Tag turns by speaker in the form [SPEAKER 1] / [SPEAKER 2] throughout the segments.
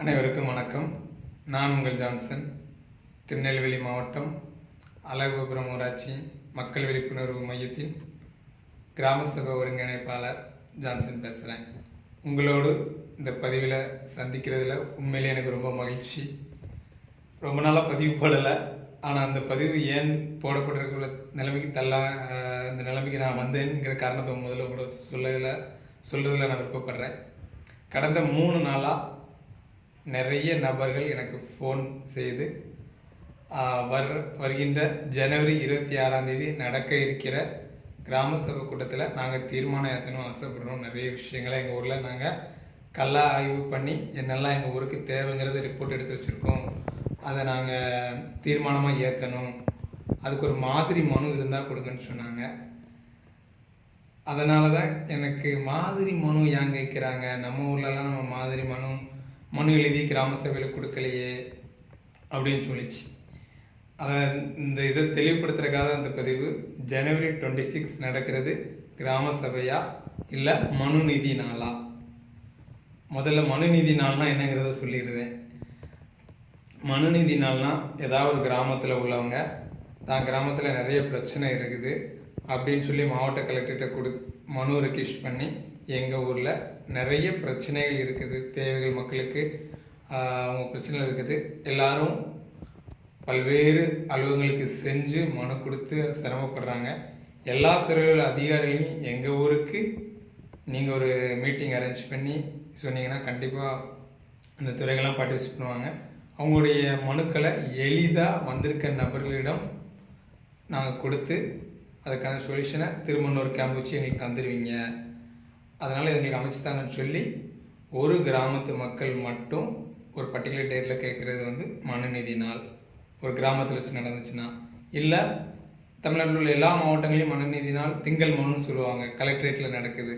[SPEAKER 1] அனைவருக்கும் வணக்கம். நான் உங்கள் ஜான்சன். திருநெல்வேலி மாவட்டம் அழகோபுரம் ஊராட்சி மக்கள் விழிப்புணர்வு மையத்தின் கிராம சபை ஒருங்கிணைப்பாளர் ஜான்சன் பேசுகிறேன் உங்களோடு இந்த பதிவில் சந்திக்கிறதுல உண்மையிலே எனக்கு ரொம்ப மகிழ்ச்சி. ரொம்ப நாளாக பதிவு போடலை. ஆனால் அந்த பதிவு ஏன் போடப்பட்டிருக்கிற நிலைமைக்கு தள்ள இந்த நிலைமைக்கு நான் வந்தேங்கிற காரணத்தை முதல்ல கூட சொல்லதில் சொல்கிறதுல நான் விருப்பப்படுறேன். கடந்த மூணு நாளாக நிறைய நபர்கள் எனக்கு ஃபோன் செய்து வர் வருகின்ற ஜனவரி இருபத்தி ஆறாம் தேதி நடக்க இருக்கிற கிராம சபை கூட்டத்தில் நாங்கள் தீர்மானம் ஏற்றணும் ஆசைப்படுறோம். நிறைய விஷயங்களை எங்கள் ஊரில் நாங்கள் கல்லா ஆய்வு பண்ணி என்னெல்லாம் எங்கள் ஊருக்கு தேவைங்கிறத ரிப்போர்ட் எடுத்து வச்சுருக்கோம். அதை நாங்கள் தீர்மானமாக ஏற்றணும் அதுக்கு ஒரு மாதிரி மனு இருந்தால் கொடுங்கன்னு சொன்னாங்க. அதனால தான் எனக்கு மாதிரி மனு ஏன் கேட்குறாங்க நம்ம ஊர்லலாம் நம்ம மாதிரி மனு மனு எழுதி கிராம சபையில் கொடுக்கலையே அப்படின்னு சொல்லிச்சு. அதை இந்த இதை தெளிவுபடுத்துறதுக்காக அந்த பதிவு ஜனவரி டுவெண்ட்டி சிக்ஸ் நடக்கிறது. கிராம சபையா இல்லை மனு நிதி நாளா? முதல்ல மனு நிதி நாள்னா என்னங்கிறத சொல்லிடுறேன். மனுநீதி நாள்னா ஏதாவது ஒரு கிராமத்தில் உள்ளவங்க தான் கிராமத்தில் நிறைய பிரச்சனை இருக்குது அப்படின்னு சொல்லி மாவட்ட கலெக்டர்கிட்ட கொடு மனு ரெக்வெஸ்ட் பண்ணி எங்கள் ஊரில் நிறைய பிரச்சனைகள் இருக்குது தேவைகள் மக்களுக்கு அவங்க பிரச்சனை இருக்குது. எல்லாரும் பல்வேறு அலுவலகங்களுக்கு செஞ்சு மனு கொடுத்து சிரமப்படுறாங்க. எல்லா துறையில் அதிகாரிகளையும் எங்கள் ஊருக்கு நீங்கள் ஒரு மீட்டிங் அரேஞ்ச் பண்ணி சொன்னீங்கன்னா கண்டிப்பாக அந்த துறைகள்லாம் பார்ட்டிசிபேட் பண்ணுவாங்க. அவங்களுடைய மனுக்களை எளிதாக வந்திருக்க நபர்களிடம் நாங்கள் கொடுத்து அதுக்கான சொல்யூஷனை திரும்ப கேம்ப் வச்சு எங்களுக்கு தந்துடுவீங்க அதனால் எங்களுக்கு அமைச்சு தாங்கன்னு சொல்லி ஒரு கிராமத்து மக்கள் மட்டும் ஒரு பர்டிகுலர் டேட்டில் கேட்குறது வந்து மனுநீதி நாள். ஒரு கிராமத்தில் வச்சு நடந்துச்சுன்னா. இல்லை தமிழ்நாட்டில் உள்ள எல்லா மாவட்டங்களையும் மனுநீதி நாள் திங்கள் மனுன்னு சொல்லுவாங்க கலெக்டரேட்டில் நடக்குது.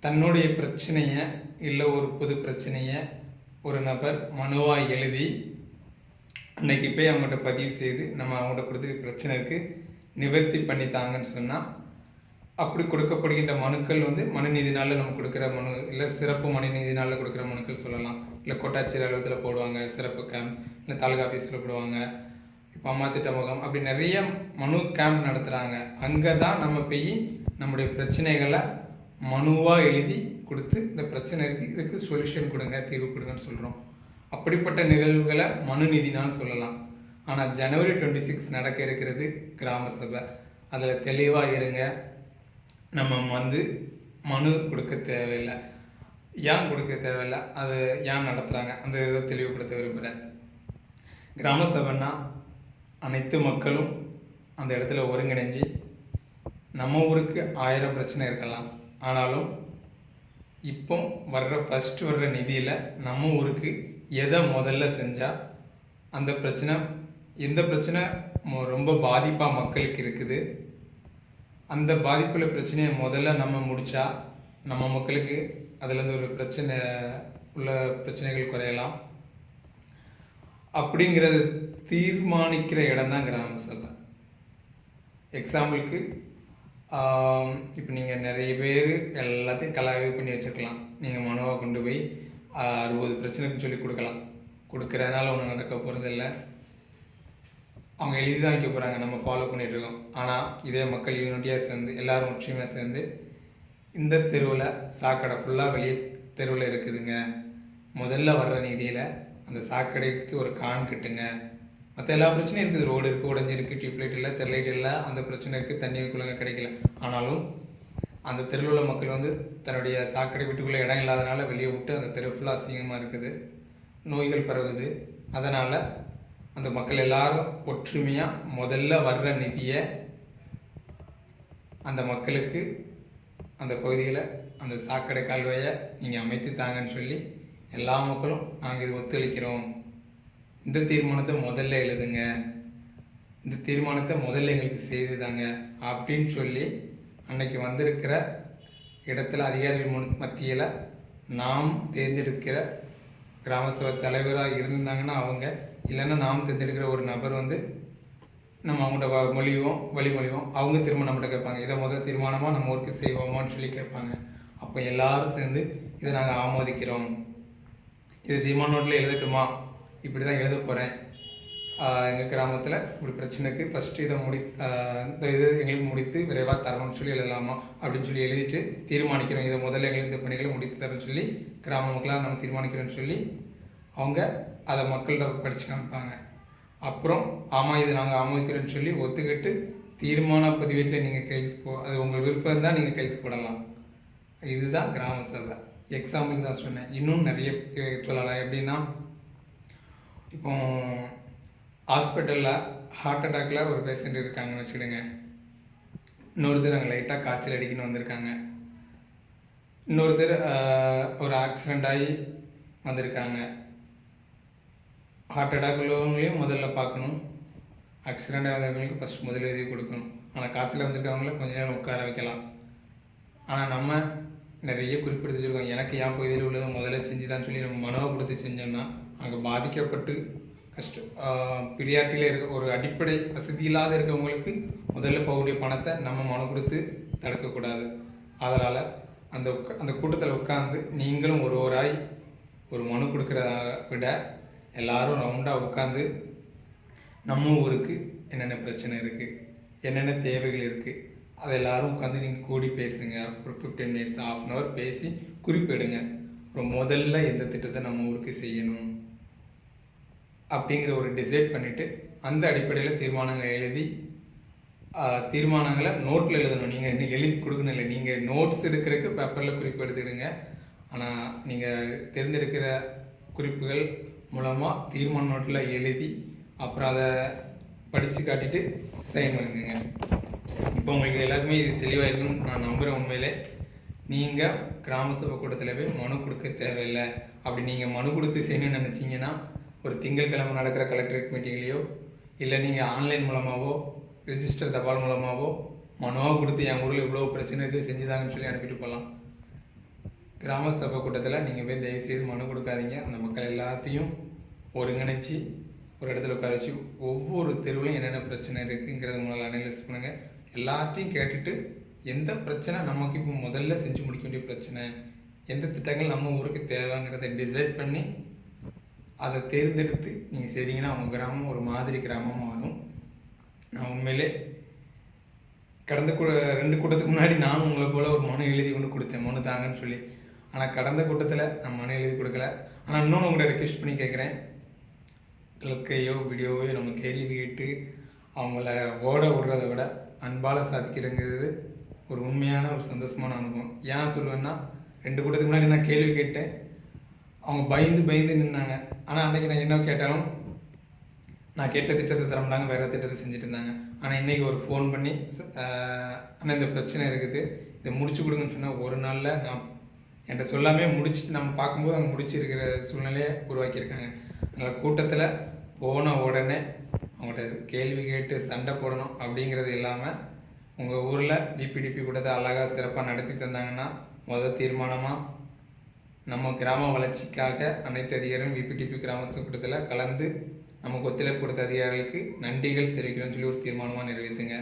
[SPEAKER 1] தன்னுடைய பிரச்சனையை இல்லை ஒரு பொது பிரச்சனையை ஒரு நபர் மனுவாக எழுதி அன்னைக்கு போய் அவங்கள்ட்ட பதிவு செய்து நம்ம அவங்கள்ட்ட கொடுத்து பிரச்சனை இருக்குது நிவர்த்தி பண்ணி தாங்கன்னு சொன்னால் அப்படி கொடுக்கப்படுகின்ற மனுக்கள் வந்து மனுநீதி நாளில் நம்ம கொடுக்குற மனு இல்லை சிறப்பு மனுநீதி நாளில் கொடுக்குற மனுக்கள் சொல்லலாம். இல்லை கோட்டாட்சியர் அலுவலகத்தில் போடுவாங்க சிறப்பு கேம்ப் இல்லை தாலுகா ஆஃபீஸில் போடுவாங்க. இப்போ அம்மா திட்ட முகாம் அப்படி நிறைய மனு கேம்ப் நடத்துகிறாங்க அங்கே தான் நம்ம போய் நம்முடைய பிரச்சனைகளை மனுவாக எழுதி கொடுத்து இந்த பிரச்சனைக்கு இதுக்கு சொல்யூஷன் கொடுங்க தீர்வு கொடுங்கன்னு சொல்கிறோம் அப்படிப்பட்ட நிகழ்வுகளை மனு நாள் சொல்லலாம். ஆனால் ஜனவரி டுவெண்ட்டி சிக்ஸ் நடக்க இருக்கிறது கிராம சபை. அதில் தெளிவாக இருங்க. நம்ம வந்து மனு கொடுக்க தேவையில்லை. ஏன் கொடுக்க தேவையில்லை? அது ஏன் நடத்துகிறாங்க அந்த இதை தெளிவுபடுத்த விரும்புகிறேன் கிராம சபைன்னா அனைத்து மக்களும் அந்த இடத்துல ஒருங்கிணைஞ்சு நம்ம ஊருக்கு ஆயிரம் பிரச்சனை இருக்கலாம். ஆனாலும் இப்போ வர்ற ஃபஸ்ட்டு வர்ற நிதியில் நம்ம ஊருக்கு எதை முதல்ல செஞ்சால் அந்த பிரச்சனை எந்த பிரச்சனை ரொம்ப பாதிப்பாக மக்களுக்கு இருக்குது. அந்த பாதிப்புள்ள பிரச்சனையை முதல்ல நம்ம முடிச்சா நம்ம மக்களுக்கு அதுலேருந்து ஒரு பிரச்சனை உள்ள பிரச்சனைகள் குறையலாம். அப்படிங்கிறத தீர்மானிக்கிற இடம் தான் கிராம சபை எக்ஸாம்பிளுக்கு இப்போ நீங்கள் நிறைய பேர் எல்லாத்தையும் கலாய்வு பண்ணி வச்சுருக்கலாம். நீங்கள் மனுவாக கொண்டு போய் அறுபது பிரச்சனைன்னு சொல்லி கொடுக்கலாம். கொடுக்குறதுனால ஒன்றும் நடக்க போகிறதில்ல அவங்க எழுதி தான் வைக்க போகிறாங்க நம்ம ஃபாலோ பண்ணிகிட்ருக்கோம் இருக்கோம் ஆனால் இதே மக்கள் யூனிட்டியாக சேர்ந்து எல்லாரும் ஒற்றுமையாக சேர்ந்து இந்த தெருவில் சாக்கடை ஃபுல்லாக வெளியே தெருவில் இருக்குதுங்க. முதல்ல வர்ற நிதியில் அந்த சாக்கடைக்கு ஒரு கான் கட்டுங்க. மற்ற எல்லா பிரச்சனையும் இருக்குது. ரோடு இருக்குது உடஞ்சிருக்கு டியூப்லைட் இல்லை தெருலைட் இல்லை அந்த பிரச்சனை இருக்குது தண்ணி குழங்க கிடைக்கல. ஆனாலும் அந்த தெருவில் உள்ள மக்கள் வந்து தன்னுடைய சாக்கடை வீட்டுக்குள்ளே இடம் இல்லாதனால வெளியே விட்டு அந்த தெரு ஃபுல்லாக அசிங்கமாக இருக்குது. நோய்கள் பரவுது. அதனால் அந்த மக்கள் எல்லாரும் ஒற்றுமையாக முதல்ல வர்ற நிதியை அந்த மக்களுக்கு அந்த பகுதியில் அந்த சாக்கடை கால்வாயை நீங்கள் அமைத்து தாங்கன்னு சொல்லி எல்லா மக்களும் நாங்கள் இது ஒத்துழைக்கிறோம். இந்த தீர்மானத்தை முதல்ல எழுதுங்க. இந்த தீர்மானத்தை முதல்ல எங்களுக்கு செய்து தாங்க அப்படின்னு சொல்லி அன்னைக்கு வந்திருக்கிற இடத்துல அதிகாரிகள் முன் மத்தியில் நாம் தேர்ந்தெடுக்கிற கிராம சபை தலைவராக இருந்தாங்கன்னா அவங்க இல்லைன்னா நாம் தேர்ந்தெடுக்கிற ஒரு நபர் வந்து நம்ம அவங்கள்ட்ட வ- மொழிவோம் வழிமொழிவோம் அவங்க திரும்ப நம்மகிட்ட கேட்பாங்க. இதை முதல் தீர்மானமாக நம்ம ஒர்க்கு செய்வோமான்னு சொல்லி கேட்பாங்க. அப்போ எல்லாரும் சேர்ந்து இதை நாங்கள் ஆமோதிக்கிறோம். இது தீர்மான நோட்டில் எழுதட்டுமா? இப்படி தான் எழுத போகிறேன் எங்கள் கிராமத்தில் இப்படி பிரச்சனைக்கு ஃபஸ்ட்டு இதை முடி இந்த இது எங்களுக்கு முடித்து விரைவாக தரணும்னு சொல்லி எழுதலாமா? அப்படின்னு சொல்லி எழுதிட்டு தீர்மானிக்கிறோம். இதை முதல்ல எங்களுக்கு இந்த பணிகளை முடித்து தரணும்னு சொல்லி கிராம மக்களாக நம்ம தீர்மானிக்கிறோம்னு சொல்லி அவங்க அதை மக்கள்கிட்ட படித்து காமிப்பாங்க. அப்புறம் ஆமாம் இது நாங்கள் ஆமோதிக்கிறோன்னு சொல்லி ஒத்துக்கிட்டு தீர்மான பதிவேட்டில் நீங்கள் கையெழுத்து போ அது உங்கள் விருப்பம் இருந்தால் நீங்கள் கையெழுத்து போடலாம். இதுதான் கிராம சபை. எக்ஸாம்பிள் தான் சொன்னேன். இன்னும் நிறைய சொல்லலாம். எப்படின்னா இப்போ ஹாஸ்பிட்டலில் ஹார்ட் அட்டாக்ல ஒரு பேஷண்ட் இருக்காங்கன்னு வச்சுடுங்க இன்னொருத்தர் அங்கே லைட்டாக காய்ச்சல் அடிக்கணும்னு வந்திருக்காங்க. இன்னொருத்தர் தர் ஒரு ஆக்சிடெண்ட் ஆகி வந்திருக்காங்க. ஹார்ட் அட்டாக் உள்ளவங்களையும் முதல்ல பார்க்கணும். ஆக்சிடெண்ட் ஆகிறவங்களுக்கு ஃபஸ்ட் முதலுதவி கொடுக்கணும். ஆனால் காய்ச்சல் வந்திருக்கவங்கள கொஞ்ச நேரம் உட்கார வைக்கலாம். ஆனால் நம்ம நிறைய குறிப்பிட்டு வச்சுருக்கோம் எனக்கு என் பகுதியில் உள்ளதை முதல்ல செஞ்சுதான்னு சொல்லி நம்ம மனுவை கொடுத்து செஞ்சோம்னா அங்கே பாதிக்கப்பட்டு கஷ்ட பிரியாட்டியில் இருக்க ஒரு அடிப்படை வசதி இல்லாத இருக்கவங்களுக்கு முதல்ல போகக்கூடிய பணத்தை நம்ம மனு கொடுத்து தடுக்கக்கூடாது. அதனால் அந்த உட்கா அந்த கூட்டத்தில் உட்காந்து நீங்களும் ஒரு ஒரு மனு கொடுக்குறத விட எல்லாரும் ரவுண்டாக உட்காந்து நம்ம ஊருக்கு என்னென்ன பிரச்சனை இருக்குது என்னென்ன தேவைகள் இருக்குது அதை எல்லாரும் உட்காந்து நீங்கள் கூடி பேசுங்க. ஒரு fifteen minutes half an hour பேசி குறிப்பிடுங்க. அப்புறம் முதல்ல எந்த திட்டத்தை நம்ம ஊருக்கு செய்யணும் அப்படிங்கிற ஒரு டிசைட் பண்ணிவிட்டு அந்த அடிப்படையில் தீர்மானங்கள் எழுதி தீர்மானங்களை நோட்டில் எழுதணும். நீங்கள் இன்னைக்கு எழுதி கொடுக்கணும் இல்லை. நீங்கள் நோட்ஸ் எடுக்கிறதுக்கு பேப்பரில் குறிப்பு எடுத்துடுங்க ஆனால் நீங்கள் தேர்ந்தெடுக்கிற குறிப்புகள் மூலமாக தீர்மான நோட்டில் எழுதி அப்புறம் அதை படித்து காட்டிட்டு சைன் வாங்குங்க. இப்போ உங்களுக்கு எல்லாருமே இது தெளிவாக இருக்குன்னு நான் நம்புகிறேன் உண்மையிலே. நீங்கள் கிராம சபை கூட்டத்தில் போய் மனு கொடுக்க தேவையில்லை. அப்படி நீங்கள் மனு கொடுத்து செய்யணும்னு நினச்சிங்கன்னா ஒரு திங்கட்கிழமை நடக்கிற கலெக்டரேட் மீட்டிங்லேயோ இல்லை நீங்கள் ஆன்லைன் மூலமாகவோ ரிஜிஸ்டர் தபால் மூலமாகவோ மனுவாக கொடுத்து என் ஊரில் இவ்வளோ பிரச்சனை இருக்குது செஞ்சுதாங்கன்னு சொல்லி அனுப்பிட்டு போகலாம் கிராம சபை கூட்டத்தில் நீங்கள் போய் தயவு செய்து மனு கொடுக்காதீங்க. அந்த மக்கள் எல்லாத்தையும் ஒருங்கிணைச்சி ஒரு இடத்துல உட்கார வச்சு ஒவ்வொரு தெருவிலையும் என்னென்ன பிரச்சனை இருக்குங்கிறத முதல்ல அனலைஸ் பண்ணுங்கள் எல்லாத்தையும் கேட்டுட்டு எந்த பிரச்சனை நமக்கு இப்போ முதல்ல செஞ்சு முடிக்க வேண்டிய பிரச்சனை எந்த திட்டங்கள் நம்ம ஊருக்கு தேவைங்கிறத டிசைட் பண்ணி அதை தேர்ந்தெடுத்து நீங்கள் செய்கிறீங்கன்னா உங்கள் கிராமம் ஒரு மாதிரி கிராமமாக வரும் நான் உண்மையிலே கடந்த கூ ரெண்டு கூட்டத்துக்கு முன்னாடி நானும் உங்களை போல் ஒரு மனு எழுதி கொண்டு கொடுத்தேன். மனு தாங்கன்னு சொல்லி. ஆனால் கடந்த கூட்டத்தில் நான் மனு எழுதி கொடுக்கல. ஆனால் இன்னொன்று உங்களை ரெக்வெஸ்ட் பண்ணி கேட்குறேன் இலக்கையோ வீடியோவையோ நம்ம கேள்வி கேட்டு அவங்கள ஓட விடுறத விட அன்பால் சாதிக்கிறங்கிறது ஒரு உண்மையான ஒரு சந்தோஷமான அனுபவம். ஏன் சொல்லுவேன்னா ரெண்டு கூட்டத்துக்கு முன்னாடி நான் கேள்வி கேட்டேன். அவங்க பயந்து பயந்து நின்னாங்க. ஆனால் அன்றைக்கி நான் என்ன கேட்டாலும் நான் கேட்ட திட்டத்தை தர வேறு திட்டத்தை செஞ்சுட்டு இருந்தாங்க. ஆனால் இன்றைக்கி ஒரு ஃபோன் பண்ணி "ச- இந்த பிரச்சனை இருக்குது. இதை முடிச்சு கொடுங்கன்னு சொன்னால் ஒரு நாளில் நான் என்கிட்ட சொல்லாமே முடிச்சுட்டு நம்ம பார்க்கும்போது அவங்க முடிச்சிருக்கிற சூழ்நிலையை உருவாக்கியிருக்காங்க. அதனால் கூட்டத்தில் போன உடனே அவங்கள்ட்ட கேள்வி கேட்டு சண்டை போடணும் அப்படிங்கிறது இல்லாமல் உங்கள் ஊரில் டிபிடிபி கூட்டத்தை அழகாக சிறப்பாக நடத்தி தந்தாங்கன்னா முதல் தீர்மானமாக நம்ம கிராம வளர்ச்சிக்காக அனைத்து அதிகாரிகளும் விபிடிபி கிராம கூட்டத்தில் கலந்து நமக்கு ஒத்துழைப்பு கொடுத்த அதிகாரிகளுக்கு நன்றிகள் தெரிவிக்கிறோம்னு சொல்லி ஒரு தீர்மானமாக நிறைவேற்றுங்க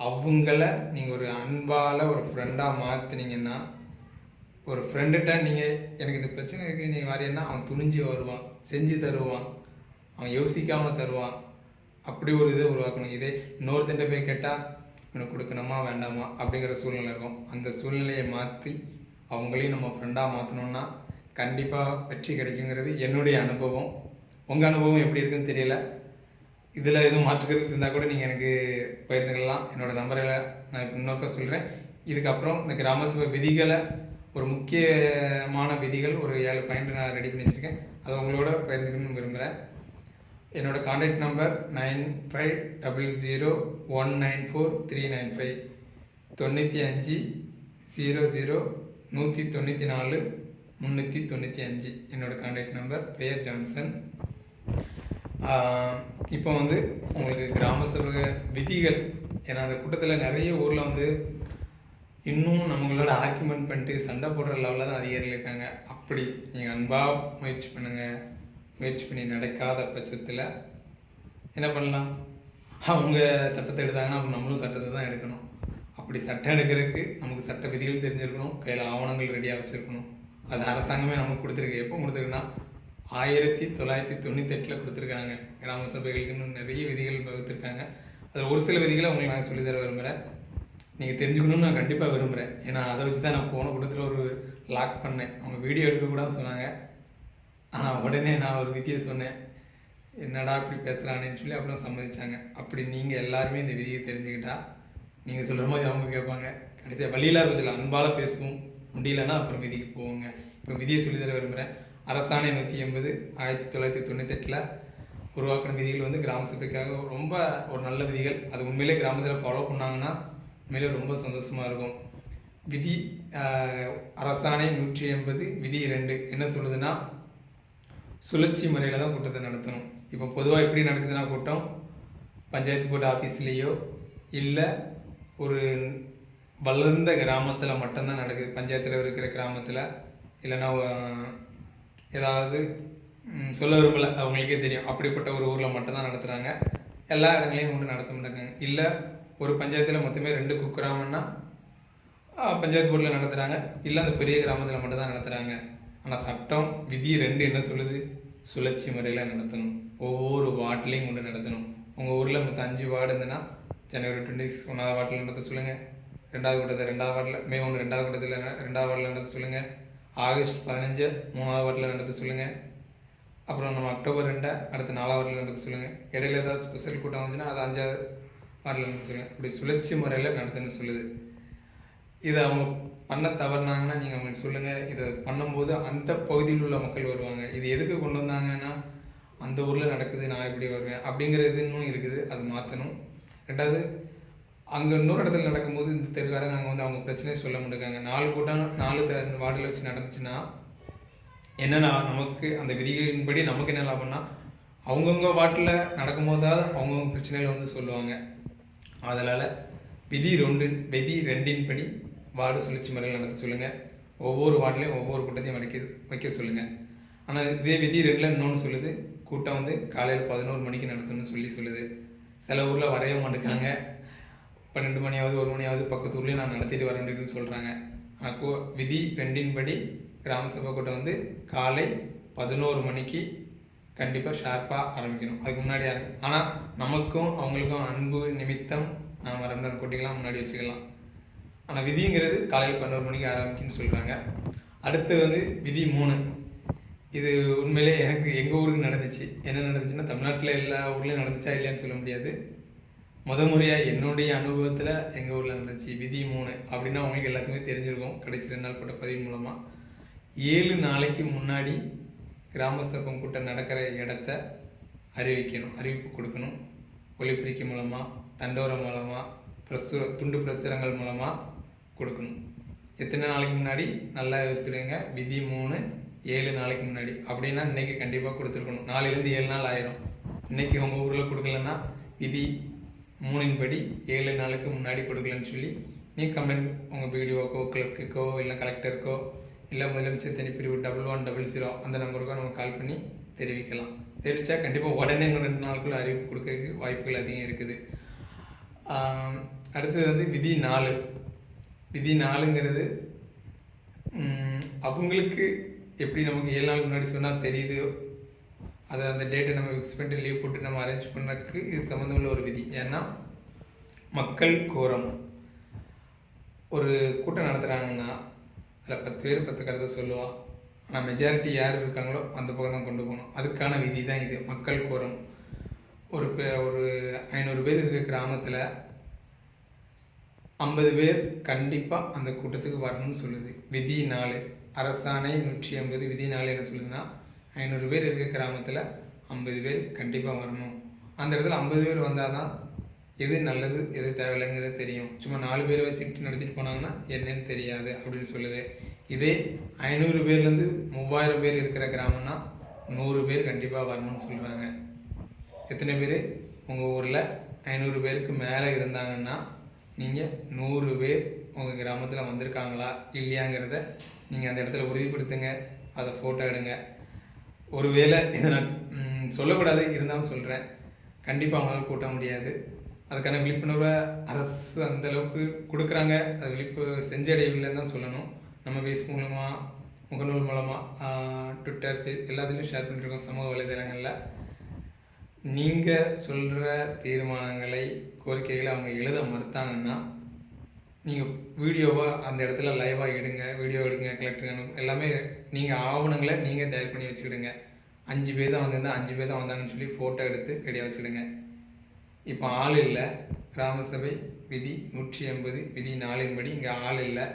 [SPEAKER 1] அவங்கள நீங்கள் ஒரு அன்பால் ஒரு ஃப்ரெண்டாக மாற்றுனீங்கன்னா ஒரு ஃப்ரெண்டுகிட்ட நீங்கள் எனக்கு இந்த பிரச்சனை இருக்குது நீ வாரியன்னா அவன் துணிஞ்சு வருவான் செஞ்சு தருவான் அவன் யோசிக்காமல் தருவான். அப்படி ஒரு இதை உருவாக்கணும். இதே இன்னொருத்தன்ட்ட போய் கேட்டால் இவனுக்கு கொடுக்கணுமா வேண்டாமா? அப்படிங்கிற சூழ்நிலை இருக்கும். அந்த சூழ்நிலையை மாற்றி அவங்களையும் நம்ம ஃப்ரெண்டாக மாற்றணும்னா கண்டிப்பாக வெற்றி கிடைக்குங்கிறது என்னுடைய அனுபவம். உங்கள் அனுபவம் எப்படி இருக்குன்னு தெரியல. இதில் எதுவும் மாற்றுக்கிறது இருந்தால் கூட நீங்கள் எனக்கு பகிர்ந்துக்கலாம். என்னோடய நம்பரில் நான் இப்போ இன்னொருக்க சொல்கிறேன் இதுக்கப்புறம் இந்த கிராம சபை விதிகளை ஒரு முக்கியமான விதிகள் ஒரு ஏழு பாயிண்ட் நான் ரெடி பண்ணி வச்சுருக்கேன். அதை உங்களோட பகிர்ந்துக்கணும்னு விரும்புகிறேன் என்னோட contact number nine five double zero one nine four three nine five தொண்ணூற்றி அஞ்சு ஜீரோ ஜீரோ நூற்றி தொண்ணூற்றி நாலு முந்நூற்றி தொண்ணூற்றி அஞ்சு. என்னோடய காண்டாக்ட் நம்பர் பெயர் ஜான்சன். இப்போ வந்து உங்களுக்கு கிராம சபை விதிகள் ஏன்னா அந்த கூட்டத்தில் நிறைய ஊரில் வந்து இன்னும் நம்மளோட ஆர்குமெண்ட் பண்ணிட்டு சண்டை போடுற லெவலில் தான் அதிகாரிகள் இருக்காங்க. அப்படி நீங்கள் அன்பாக முயற்சி பண்ணுங்கள் முயற்சி பண்ணி நடக்காத பட்சத்தில் என்ன பண்ணலாம்? அவங்க சட்டத்தை எடுத்தாங்கன்னா நம்மளும் சட்டத்தை தான் எடுக்கணும். அப்படி சட்டம் எடுக்கிறதுக்கு நமக்கு சட்ட விதிகள் தெரிஞ்சிருக்கணும். கையில் ஆவணங்கள் ரெடியாக வச்சுருக்கணும். அது அரசாங்கமே நமக்கு கொடுத்துருக்கு. எப்போ கொடுத்துருக்குன்னா ஆயிரத்தி தொள்ளாயிரத்தி தொண்ணூத்தெட்டில் கொடுத்துருக்காங்க. கிராம சபைகளுக்குன்னு நிறைய விதிகள் வகுத்துருக்காங்க. அதில் ஒரு சில விதிகளை உங்களுக்கு நான் சொல்லித்தர விரும்புகிறேன் நீங்கள் தெரிஞ்சுக்கணும்னு நான் கண்டிப்பாக விரும்புகிறேன் ஏன்னா அதை வச்சு தான் நான் போன கூட்டத்தில் ஒரு லாக் பண்ணேன். அவங்க வீடியோ எடுக்கக்கூடாதுன்னு சொன்னாங்க. ஆனால் உடனே நான் ஒரு விதியை சொன்னேன். என்னடா இப்படி பேசுகிறானேன்னு சொல்லி அப்புறம் சம்மதிச்சாங்க. அப்படி நீங்கள் எல்லாருமே இந்த விதியை தெரிஞ்சுக்கிட்டா நீங்கள் சொல்கிற மாதிரி அவங்க கேட்பாங்க. கடைசியாக வழியில்லா கொஞ்சம் அன்பால் பேசுவோம். முடியலன்னா அப்புறம் விதிக்கு போவோங்க. இப்போ விதியை சொல்லித்தர விரும்புகிறேன் அரசாணை நூற்றி எண்பது ஆயிரத்தி தொள்ளாயிரத்தி தொண்ணூத்தெட்டில் உருவாக்கின விதிகள் வந்து கிராம சபைக்காக ரொம்ப ஒரு நல்ல விதிகள். அது உண்மையிலே கிராமத்தில் ஃபாலோ பண்ணாங்கன்னா உண்மையிலே ரொம்ப சந்தோஷமாக இருக்கும். விதி அரசாணை நூற்றி எண்பது விதி ரெண்டு என்ன சொல்லுதுன்னா சுழற்சி முறையில் தான் கூட்டத்தை நடத்தணும். இப்போ பொதுவாக எப்படி நடக்குதுன்னா கூட்டம்? பஞ்சாயத்து போர்டு ஆஃபீஸ்லேயோ இல்லை ஒரு வளர்ந்த கிராமத்தில் மட்டும்தான் நடக்குது. பஞ்சாயத்தில் இருக்கிற கிராமத்தில் இல்லைன்னா ஏதாவது சொல்ல விரும்பல. அவங்களுக்கே தெரியும். அப்படிப்பட்ட ஒரு ஊரில் மட்டும்தான் நடத்துகிறாங்க எல்லா இடங்களையும் ஒன்று நடத்த மாட்டாங்க. இல்லை ஒரு பஞ்சாயத்தில் மொத்தமே ரெண்டு குக்கிராமன்னா பஞ்சாயத்து போர்டில் நடத்துகிறாங்க இல்லை அந்த பெரிய கிராமத்தில் மட்டும்தான் நடத்துகிறாங்க ஆனால் சட்டம் விதி ரெண்டு என்ன சொல்லுது? சுழற்சி முறையில் நடத்தணும். ஒவ்வொரு வார்ட்லேயும் கொண்டு நடத்தணும். உங்கள் ஊரில் மொத்தம் அஞ்சு வார்டு இருந்ததுன்னா ஜனவரி டுவெண்ட்டி சிக்ஸ் ஒன்றாவது வார்டில் நடத்த சொல்லுங்கள் ரெண்டாவது கூட்டத்தை ரெண்டாவது வார்டில் மே ஒன்று ரெண்டாவது கூட்டத்தில் ரெண்டாவது வார்டில் நடத்த சொல்லுங்கள் ஆகஸ்ட் பதினஞ்சு மூணாவது வார்டில் நடத்த சொல்லுங்கள் அப்புறம் நம்ம அக்டோபர் ரெண்டை அடுத்த நாலாவது வார்டில் நடத்த சொல்லுங்கள் இடையில ஏதாவது ஸ்பெஷல் கூட்டம் வந்துச்சுன்னா அது அஞ்சாவது வார்டில் நடத்த சொல்லுங்கள் இப்படி சுழற்சி முறையில் நடத்துன்னு சொல்லுது. இதை அவங்க பண்ண தவறுனாங்கன்னா நீங்கள் அவங்களுக்கு சொல்லுங்கள் இதை பண்ணும்போது அந்த பகுதியில் உள்ள மக்கள் வருவாங்க. இது எதுக்கு கொண்டு வந்தாங்கன்னா அந்த ஊரில் நடக்குது நான் எப்படி வருவேன் அப்படிங்கிறதுனும் இருக்குது. அது மாற்றணும் ரெண்டாவது அங்கே இன்னொரு இடத்துல நடக்கும்போது இந்த தெருக்காரங்க அங்கே வந்து அவங்க பிரச்சனையை சொல்ல முடியாங்க நாலு கூட்டம் நாலு த வார்டில் வச்சு நடந்துச்சுன்னா என்னன்னா நமக்கு அந்த விதிகளின்படி நமக்கு என்ன லாபம்னா அவங்கவுங்க வாட்டில் நடக்கும்போதாவது அவங்கவுங்க பிரச்சனைகளை வந்து சொல்லுவாங்க. அதனால் விதி ரெண்டு விதி ரெண்டின்படி வார்டு சுழற்சி முறையில் நடத்த சொல்லுங்கள் ஒவ்வொரு வார்டிலையும் ஒவ்வொரு கூட்டத்தையும் வைக்க வைக்க சொல்லுங்கள் ஆனால் இதே விதி ரெண்டில் இன்னொன்று சொல்லுது. கூட்டம் வந்து காலையில் பதினோரு மணிக்கு நடத்தணும்னு சொல்லி சொல்லுது. சில ஊரில் வரைய மாட்டேங்காங்க பன்னெண்டு மணியாவது ஒரு மணியாவது பக்கத்து ஊர்லேயும் நான் நடத்திட்டு வரேன்னு சொல்கிறாங்க ஆனால் கூ விதி பெண்டின் படி கிராம சபை கூட்டம் வந்து காலை பதினோரு மணிக்கு கண்டிப்பாக ஷார்ப்பாக ஆரம்பிக்கணும். அதுக்கு முன்னாடி ஆரம்பி ஆனால் நமக்கும் அவங்களுக்கும் அன்பு நிமித்தம் நாம் ரெண்டு கூட்டிக்கலாம் முன்னாடி வச்சுக்கலாம். ஆனால் விதிங்கிறது காலையில் பன்னெண்டு மணிக்கு ஆரம்பிக்குன்னு சொல்கிறாங்க அடுத்து வந்து விதி மூணு. இது உண்மையிலே எனக்கு எங்கள் ஊருக்கு நடந்துச்சு. என்ன நடந்துச்சுன்னா தமிழ்நாட்டில் எல்லா ஊர்லேயும் நடந்துச்சா இல்லையான்னு சொல்ல முடியாது. முத முறையாக என்னுடைய அனுபவத்தில் எங்கள் ஊரில் நடந்துச்சு விதி மூணு அப்படின்னா உங்களுக்கு எல்லாத்துக்குமே தெரிஞ்சிருக்கும். கடைசி ரெண்டு நாள் போட்ட பதிவு மூலமாக ஏழு நாளைக்கு முன்னாடி கிராம சபம் கூட்டம் நடக்கிற இடத்த அறிவிக்கணும் அறிவிப்பு கொடுக்கணும். ஒளிப்பிடிக்க மூலமாக தண்டோரம் மூலமாக பிரசுர துண்டு பிரசுரங்கள் மூலமாக கொடுக்கணும். எத்தனை நாளைக்கு முன்னாடி? நல்லா யோசிச்சுருங்க விதி மூணு ஏழு நாளைக்கு முன்னாடி. அப்படின்னா இன்றைக்கி கண்டிப்பாக கொடுத்துருக்கணும். நாளையிலேருந்து ஏழு நாள் ஆயிரும். இன்னைக்கு உங்கள் ஊரில் கொடுக்கலன்னா விதி மூணின் படி ஏழு நாளுக்கு முன்னாடி கொடுக்கலன்னு சொல்லி நீ கம்ப்ளைண்ட் உங்கள் பிடிஓக்கோ கிளர்க்குக்கோ இல்லை கலெக்டருக்கோ இல்லை முதலமைச்சர் தனிப்பிரிவு டபுள் ஒன் டபுள் ஜீரோ அந்த நம்பருக்கோ நம்ம கால் பண்ணி தெரிவிக்கலாம். தெரிவித்தா கண்டிப்பாக உடனே இன்னும் ரெண்டு நாளுக்குள்ள அறிவிப்பு கொடுக்கறதுக்கு வாய்ப்புகள் அதிகம் இருக்குது. அடுத்தது வந்து விதி நாலு. விதி நாலுங்கிறது அவங்களுக்கு எப்படி நமக்கு ஏழு நாள் முன்னாடி சொன்னால் தெரியுது அதை அந்த டேட்டை நம்ம ஃபிக்ஸ் பண்ணிட்டு லீவ் போட்டு நம்ம அரேஞ்ச் பண்ணுறதுக்கு இது சம்மந்தம் உள்ள ஒரு விதி. ஏன்னா மக்கள் கோரம். ஒரு கூட்டம் நடத்துகிறாங்கன்னா அதில் பத்து பேர் பத்து கருத்தை சொல்லுவான் ஆனால் மெஜாரிட்டி யார் இருக்காங்களோ அந்த பக்கம் தான் கொண்டு போகணும். அதுக்கான விதி தான் இது. மக்கள் கோரம். ஒரு ஒரு ஐநூறு பேர் இருக்க கிராமத்தில் ஐம்பது பேர் கண்டிப்பாக அந்த கூட்டத்துக்கு வரணும்னு சொல்லுது. விதி நாலு. அரசாணை நூற்றி ஐம்பது. விதி நாலு என்ன சொல்லுதுன்னா ஐநூறு பேர் இருக்க கிராமத்தில் ஐம்பது பேர் கண்டிப்பாக வரணும். அந்த இடத்துல ஐம்பது பேர் வந்தால் தான் எது நல்லது எது தேவையில்லைங்கிறது தெரியும். சும்மா நாலு பேர் வச்சுக்கிட்டு நடத்திட்டு போனாங்கன்னா என்னன்னு தெரியாது அப்படின்னு சொல்லுது. இதே ஐநூறு பேர்லேருந்து மூவாயிரம் பேர் இருக்கிற கிராமம்னா நூறு பேர் கண்டிப்பாக வரணும்னு சொல்கிறாங்க எத்தனை பேர்? உங்கள் ஊரில் ஐநூறு பேருக்கு மேலே இருந்தாங்கன்னா நீங்கள் நூறு பேர் உங்கள் கிராமத்தில் வந்திருக்காங்களா இல்லையாங்கிறத நீங்கள் அந்த இடத்துல உறுதிப்படுத்துங்க. அதை ஃபோட்டோ எடுங்க. ஒருவேளை இதை நான் சொல்லக்கூடாது. இருந்தாலும் சொல்கிறேன் கண்டிப்பாக அவங்களால கூட்ட முடியாது. அதுக்கான விழிப்புணர்வை அரசு அந்த அளவுக்கு கொடுக்குறாங்க. அது விழிப்பு செஞ்சடையவில்லைன்னு தான் சொல்லணும். நம்ம ஃபேஸ் மூலமாக முகநூல் மூலமாக ட்விட்டர் ஃபே எல்லாத்துலேயும் ஷேர் பண்ணியிருக்கோம் சமூக வலைதளங்களில். நீங்கள் சொல்கிற தீர்மானங்களை கோரிக்கைகளை அவங்க எழுத மறுத்தாங்கன்னா நீங்கள் வீடியோவாக அந்த இடத்துல லைவாக எடுங்க வீடியோ எடுங்க கலெக்டர் எல்லாமே நீங்கள் ஆவணங்களை நீங்கள் தயார் பண்ணி வச்சுக்கிடுங்க. அஞ்சு பேர் தான் வந்திருந்தால் அஞ்சு பேர் தான் வந்தாங்கன்னு சொல்லி ஃபோட்டோ எடுத்து ரெடியாக வச்சுக்கிடுங்க. இப்போ ஆள் இல்லை. கிராம சபை விதி நூற்றி எண்பது விதி நாலின்படி இங்கே ஆள் இல்லை.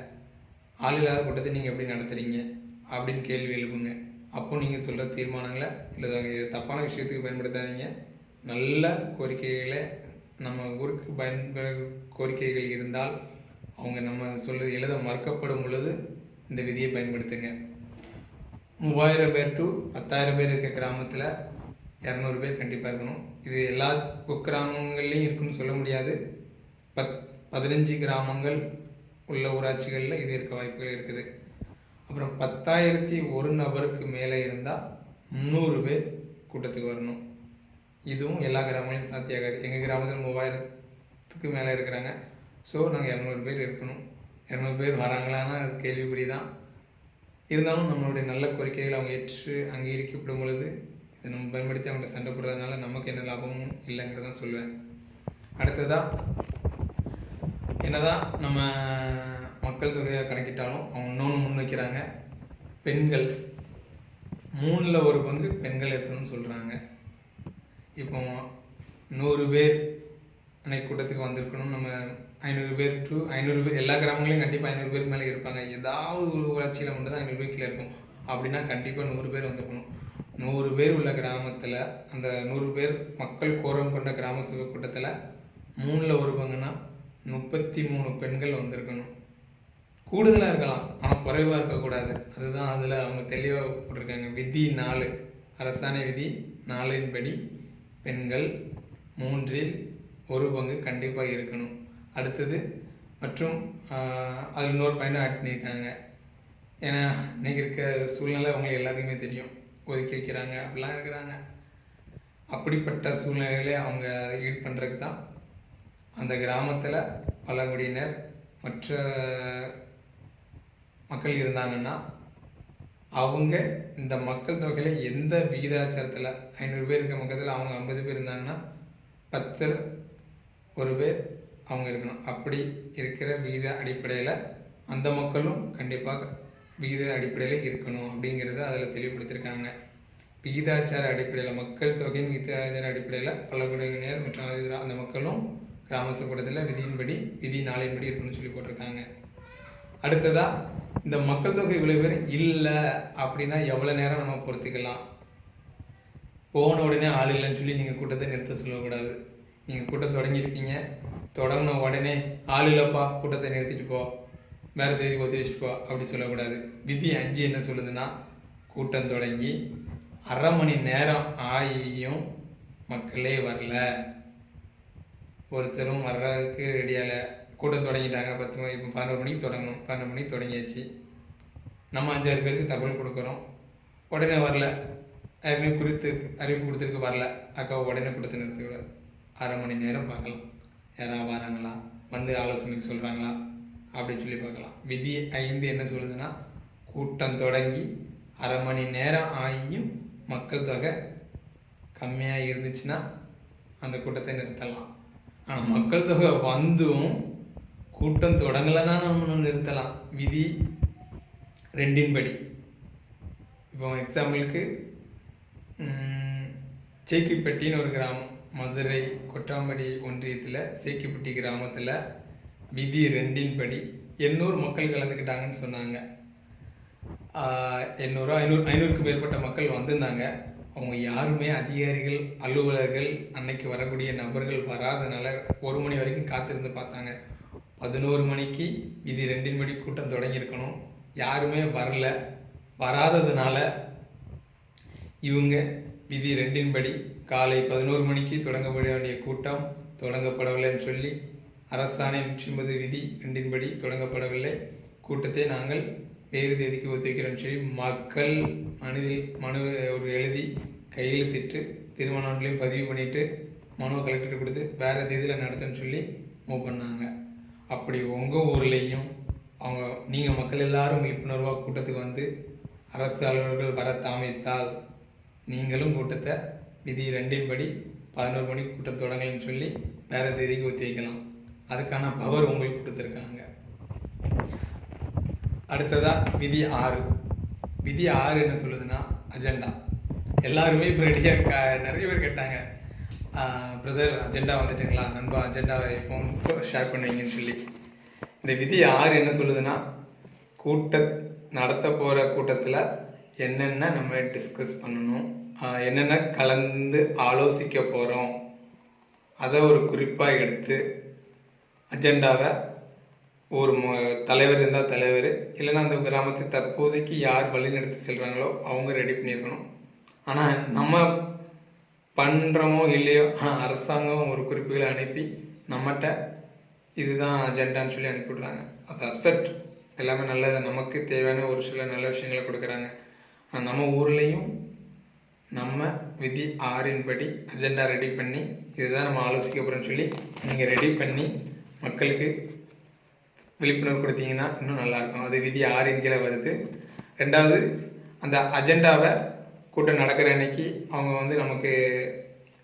[SPEAKER 1] ஆள் இல்லாத கூட்டத்தை நீங்கள் எப்படி நடத்துகிறீங்க அப்படின்னு கேள்வி எழுப்புங்க. அப்போ நீங்கள் சொல்கிற தீர்மானங்களை இல்லை இது தப்பான விஷயத்துக்கு பயன்படுத்தாதீங்க. நல்ல கோரிக்கைகளை நம்ம ஊருக்கு பயன்பெற கோரிக்கைகள் இருந்தால் அவங்க நம்ம சொல்கிறது எழுத மறுக்கப்படும் பொழுது இந்த விதியை பயன்படுத்துங்க. மூவாயிரம் பேர் டு பத்தாயிரம் பேர் இருக்க கிராமத்தில் இரநூறு பேர் கண்டிப்பாக இருக்கணும். இது எல்லா குக்கிராமங்கள்லேயும் இருக்குன்னு சொல்ல முடியாது. பத் பதினஞ்சு கிராமங்கள் உள்ள ஊராட்சிகளில் இது இருக்க வாய்ப்புகள் இருக்குது. அப்புறம் பத்தாயிரத்தி ஒரு நபருக்கு மேலே இருந்தால் முந்நூறு பேர் கூட்டத்துக்கு வரணும். இதுவும் எல்லா கிராமங்களையும் சாத்தியாகாது. எங்கள் கிராமத்தில் மூவாயிரத்துக்கு மேலே இருக்கிறாங்க. ஸோ நாங்கள் இரநூறு பேர் இருக்கணும். இரநூறு பேர் வராங்களான்னா அது கேள்விக்குறி தான் இருந்தாலும் நம்மளுடைய நல்ல கோரிக்கைகளை அவங்க ஏற்று அங்கீகரிக்கப்படும் பொழுது இதை நம்ம பயன்படுத்தி அவங்கள்ட்ட சண்டை போடுறதுனால நமக்கு என்ன லாபமும் இல்லைங்கிறதான் சொல்லுவேன். அடுத்ததாக என்னதான் நம்ம மக்கள் தொகையாக கணக்கிட்டாலும் அவங்க இன்னொன்று முன் வைக்கிறாங்க. பெண்கள். மூணில் ஒரு பங்கு பெண்கள் இருக்கணும்னு சொல்கிறாங்க இப்போ நூறு பேர் அன்னைக்கு கூட்டத்துக்கு வந்திருக்கணும். நம்ம ஐநூறு பேர் டு ஐநூறு பேர் எல்லா கிராமங்களையும் கண்டிப்பாக ஐநூறு பேருக்கு மேலே இருப்பாங்க. ஏதாவது ஒரு வளர்ச்சியில் மட்டும் தான் ஐநூறு பேர் கீழே இருக்கும். அப்படின்னா கண்டிப்பாக நூறு பேர் வந்திருக்கணும். நூறு பேர் உள்ள கிராமத்தில் அந்த நூறு பேர் மக்கள் கோரம் கொண்ட கிராம சபை கூட்டத்தில் மூணில் ஒரு பங்குனா முப்பத்தி மூணு பெண்கள் வந்திருக்கணும். கூடுதலாக இருக்கலாம். ஆனால் குறைவாக இருக்கக்கூடாது. அதுதான் அதில் அவங்க தெளிவாக போட்டிருக்காங்க. விதி நாலு. அரசாணை விதி நாலின்படி பெண்கள் மூன்றில் ஒரு பங்கு கண்டிப்பாக இருக்கணும். அடுத்தது மற்றும் அதில் இன்னொரு பையனை ஆட் பண்ணியிருக்காங்க ஏன்னா இன்றைக்கி இருக்க சூழ்நிலை அவங்களுக்கு எல்லாத்துக்குமே தெரியும். ஒதுக்கி வைக்கிறாங்க அப்படிலாம் இருக்கிறாங்க. அப்படிப்பட்ட சூழ்நிலையிலே அவங்க ஈடு பண்ணுறதுக்கு தான் அந்த கிராமத்தில் பழங்குடியினர் மற்ற மக்கள் இருந்தாங்கன்னா அவங்க இந்த மக்கள் தொகையில் எந்த விகிதாச்சாரத்தில் ஐநூறு பேர் இருக்க மக்கத்தில் அவங்க ஐம்பது பேர் இருந்தாங்கன்னா பத்து ஒரு பேர் அவங்க இருக்கணும். அப்படி இருக்கிற விகித அடிப்படையில் அந்த மக்களும் கண்டிப்பாக விகித அடிப்படையில் இருக்கணும் அப்படிங்கிறத அதில் தெளிவுபடுத்தியிருக்காங்க விகிதாச்சார அடிப்படையில் மக்கள் தொகையின் விகிதாச்சார அடிப்படையில் பழங்குடியினர் மற்றும் அந்த மக்களும் கிராம சக்கூடத்தில் விதியின்படி விதி நாளின்படி இருக்கணும்னு சொல்லி போட்டிருக்காங்க. அடுத்ததாக இந்த மக்கள் தொகை இவ்வளோ பேர் இல்லை அப்படின்னா எவ்வளோ நேரம் நம்ம பொறுத்துக்கலாம்? போன உடனே ஆள் இல்லைன்னு சொல்லி நீங்கள் கூட்டத்தை நிறுத்த சொல்லக்கூடாது. நீங்கள் கூட்டம் தொடங்கியிருக்கீங்க. தொடங்கின உடனே ஆள் இல்லைப்பா கூட்டத்தை நிறுத்திட்டு போ. வேறு தேதி ஒத்தி வச்சுட்டு போ அப்படி சொல்லக்கூடாது. விதி அஞ்சு என்ன சொல்லுதுன்னா கூட்டம் தொடங்கி அரை மணி நேரம் ஆகியும் மக்களே வரல. ஒருத்தரும் வர்றதுக்கு ரெடியாகலை கூட்டம் தொடங்கிட்டாங்க. பத்து மணி இப்போ பதினோரு மணிக்கு தொடங்கணும். பன்னெண்டு மணிக்கு தொடங்கியாச்சு. நம்ம அஞ்சாறு பேருக்கு தகவல் கொடுக்குறோம். உடனே வரல. யாருமே குறித்து அறிவிப்பு கொடுத்துருக்கு வரல. அக்கா உடனே கொடுத்து நிறுத்தக்கூடாது அரை மணி நேரம் பார்க்கலாம். யாராவது வராங்களா? வந்து ஆலோசனைக்கு சொல்கிறாங்களா அப்படின்னு சொல்லி பார்க்கலாம். விதி ஐந்து என்ன சொல்லுதுன்னா கூட்டம் தொடங்கி அரை மணி நேரம் ஆகியும் மக்கள் தொகை கம்மியாக இருந்துச்சுன்னா அந்த கூட்டத்தை நிறுத்தலாம். ஆனால் மக்கள் தொகை வந்தும் கூட்டம் தொடங்கலைன்னா நம்ம நிறுத்தலாம். விதி ரெண்டின்படி. இப்போ எக்ஸாம்பிளுக்கு சேக்கிப்பட்டின்னு ஒரு கிராமம். மதுரை கொட்டாம்படி ஒன்றியத்தில் சேக்கிப்பட்டி கிராமத்தில் விதி ரெண்டின்படி எண்ணூறு மக்கள் கலந்துக்கிட்டாங்கன்னு சொன்னாங்க. எண்ணூறு ஐநூறு ஐநூறுக்கு மேற்பட்ட மக்கள் வந்திருந்தாங்க. அவங்க யாருமே அதிகாரிகள் அலுவலர்கள் அன்னைக்கு வரக்கூடிய நபர்கள் வராதனால ஒரு மணி வரைக்கும் காத்திருந்து பார்த்தாங்க. பதினோரு மணிக்கு விதி ரெண்டின் படி கூட்டம் தொடங்கியிருக்கணும். யாருமே வரல. வராததுனால இவங்க விதி ரெண்டின்படி காலை பதினோரு மணிக்கு தொடங்கப்பட வேண்டிய கூட்டம் தொடங்கப்படவில்லைன்னு சொல்லி அரசாணை நூற்றி ஐம்பது விதி ரெண்டின்படி தொடங்கப்படவில்லை. கூட்டத்தை நாங்கள் வேறு தேதிக்கு ஒத்துழைக்கிறோம்னு சொல்லி மக்கள் மனிதில் மனு ஒரு எழுதி கையெழுத்திட்டு திருமணம்லையும் பதிவு பண்ணிவிட்டு மனு கலெக்டர் கொடுத்து வேறு தேதியில் நடத்துன்னு சொல்லி மூவ் பண்ணாங்க. அப்படி உங்கள் ஊர்லேயும் அவங்க நீங்கள் மக்கள் எல்லாரும் விழிப்புணர்வாக கூட்டத்துக்கு வந்து அரசு அலுவலர்கள் வர தாமதித்தால் நீங்களும் கூட்டத்தை விதி ரெண்டின்படி பதினோரு மணிக்கு கூட்டம் தொடங்கலன்னு சொல்லி வேறு தேதிக்கு ஒத்தி வைக்கலாம். அதுக்கான பவர் உங்களுக்கு கொடுத்துருக்காங்க. அடுத்ததாக விதி ஆறு. விதி ஆறு என்ன சொல்லுதுன்னா அஜெண்டா எல்லாருமே இப்போ ரெடியாக க நிறைய பேர் கேட்டாங்க. பிரதர் அஜெண்டா வந்துட்டுங்களா? நண்பா அஜெண்டாவை எப்போ ஷேர் பண்ணுவீங்கன்னு சொல்லி. இந்த விதி ஆறு என்ன சொல்லுதுன்னா கூட்ட நடத்த போகிற கூட்டத்தில் என்னென்ன நம்ம டிஸ்கஸ் பண்ணணும் என்னென்ன கலந்து ஆலோசிக்க போகிறோம் அதை ஒரு குறிப்பாக எடுத்து அஜெண்டாவை ஒரு தலைவர் இருந்தால் தலைவர் இல்லைன்னா அந்த கிராமத்தை தற்போதைக்கு யார் வழிநடத்தி செல்கிறாங்களோ அவங்க ரெடி பண்ணியிருக்கணும். ஆனால் நம்ம பண்ணுறோமோ இல்லையோ ஆஹ் அரசாங்கம் ஒரு குறிப்புகளை அனுப்பி நம்மகிட்ட இதுதான் அஜெண்டான்னு சொல்லி அனுப்பி விட்றாங்க. அது அப்செட் எல்லாமே நல்லது. நமக்கு தேவையான ஒரு சில நல்ல விஷயங்களை கொடுக்குறாங்க. ஆனால் நம்ம ஊர்லேயும் நம்ம விதி ஆறின்படி அஜெண்டா ரெடி பண்ணி இதுதான் நம்ம ஆலோசிக்க போகிறோம்னு சொல்லி நீங்கள் ரெடி பண்ணி மக்களுக்கு விழிப்புணர்வு கொடுத்தீங்கன்னா இன்னும் நல்லாயிருக்கும் அது விதி ஆறின் கீழே வருது. ரெண்டாவது அந்த அஜெண்டாவை கூட்டம் நடக்கிற அன்னைக்கு அவங்க வந்து நமக்கு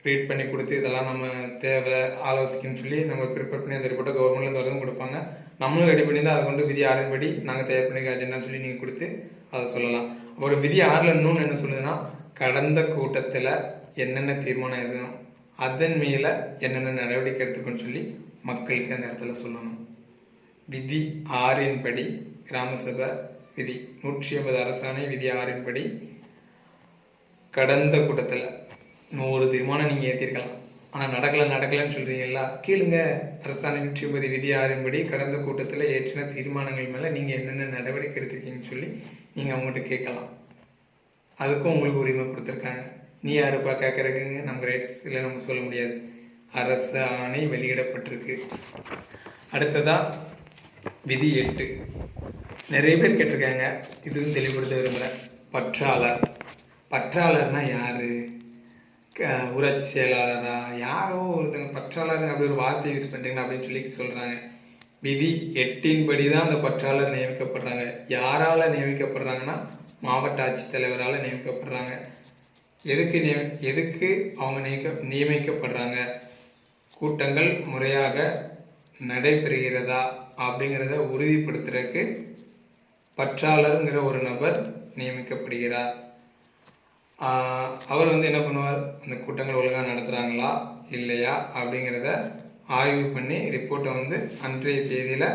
[SPEAKER 1] ரீட் பண்ணி கொடுத்து இதெல்லாம் நம்ம தேவை ஆலோசிக்கணும்னு சொல்லி நம்ம ப்ரிப்பேர் பண்ணி அந்த ரிப்போர்ட்டை கவர்மெண்ட்லேருந்து வரதும் கொடுப்பாங்க. நம்மளும் ரெடி பண்ணி தான் அதை கொண்டு விதி ஆறின்படி நாங்கள் தயார் பண்ணி அஜெண்டான்னு சொல்லி நீங்கள் கொடுத்து அதை சொல்லலாம். ஒரு விதி ஆறில் இன்னொன்று என்ன சொல்லுதுன்னா கடந்த கூட்டத்தில் என்னென்ன தீர்மானம் எதுவும் அதன் மேலே என்னென்ன நடவடிக்கை எடுத்துக்கணும்னு சொல்லி மக்களுக்கு அந்த இடத்துல சொல்லணும். விதி ஆறின்படி கிராம சபை விதி நூற்றி ஐம்பது அரசாணை விதி ஆறின்படி கடந்த கூட்டத்தில் நூறு தீர்மானம் நீங்கள் ஏற்றிருக்கலாம் ஆனால் நடக்கலை நடக்கலைன்னு சொல்கிறீங்களா கேளுங்க. அரசாணை நூற்றி ஒன்பது விதி ஆறின்படி கடந்த கூட்டத்தில் ஏற்றின தீர்மானங்கள் மேலே நீங்கள் என்னென்ன நடவடிக்கை எடுத்திருக்கீங்கன்னு சொல்லி நீங்கள் அவங்ககிட்ட கேட்கலாம். அதுக்கும் உங்களுக்கு உரிமை கொடுத்துருக்காங்க. நீ யாருப்பா கேட்குறதுக்கு நம்ம ரைட்ஸ் இல்லை நம்ம சொல்ல முடியாது. அரசு ஆணை வெளியிடப்பட்டிருக்கு. அடுத்ததா விதி எட்டு. நிறைய பேர் கேட்டிருக்காங்க. இதுவும் தெளிவுபடுத்த விரும்புகிறேன் பற்றாளர். பற்றாளர்னா யார்? க- ஊராட்சி செயலாளரா? யாரோ ஒருத்தங்க பற்றாளர் அப்படி ஒரு வார்த்தை யூஸ் பண்ணுறீங்கன்னா அப்படின்னு சொல்லி சொல்கிறாங்க விதி எட்டின்படி தான் அந்த பற்றாளர் நியமிக்கப்படுறாங்க. யாரால் நியமிக்கப்படுறாங்கன்னா மாவட்ட ஆட்சித்தலைவரால் நியமிக்கப்படுறாங்க. எதுக்கு நிய எதுக்கு அவங்க நியமிக்க நியமிக்கப்படுறாங்க? கூட்டங்கள் முறையாக நடைபெறுகிறதா அப்படிங்கிறத உறுதிப்படுத்துறதுக்கு பற்றாளருங்கிற ஒரு நபர் நியமிக்கப்படுகிறார். அவர் வந்து என்ன பண்ணுவார்? அந்த கூட்டங்கள் ஒழுங்காக நடத்துகிறாங்களா இல்லையா? அப்படிங்கிறத ஆய்வு பண்ணி ரிப்போர்ட்டை வந்து அன்றைய தேதியில்